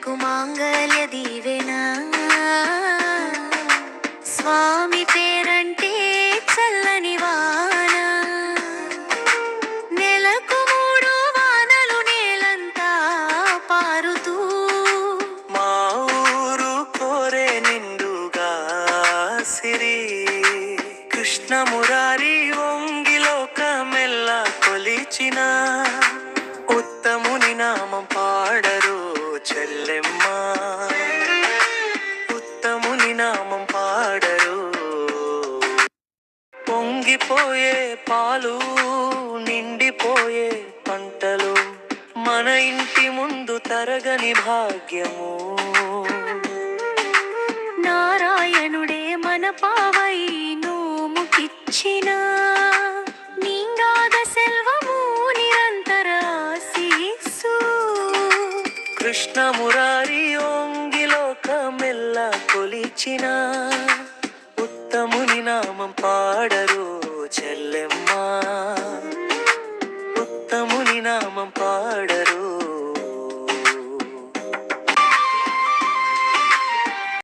జనులకు మాంగళ్య దీవెన. స్వామి పేరంటే చల్లని వాన. నెలకు మూడు వానలు నేలంతా పారుతూ. మా ఊరు కోరే నిండుగా సిరి. కృష్ణ మురారి ఒంగిలోకమెల్ల కొలిచిన. పొంగిపోయే పాలు నిండిపోయే పంటలు మన ఇంటి ముందు తరగని భాగ్యము. నారాయణుడే మన పావై నోముకిచ్చిన నీంగాద సెల్వము నిరంతర కృష్ణ మురారి ఓంగిలోకమెల్ల కొలిచిన రాముని నామం పాడరు చెల్లెమ్మా. ఉత్తముని నామం పాడరు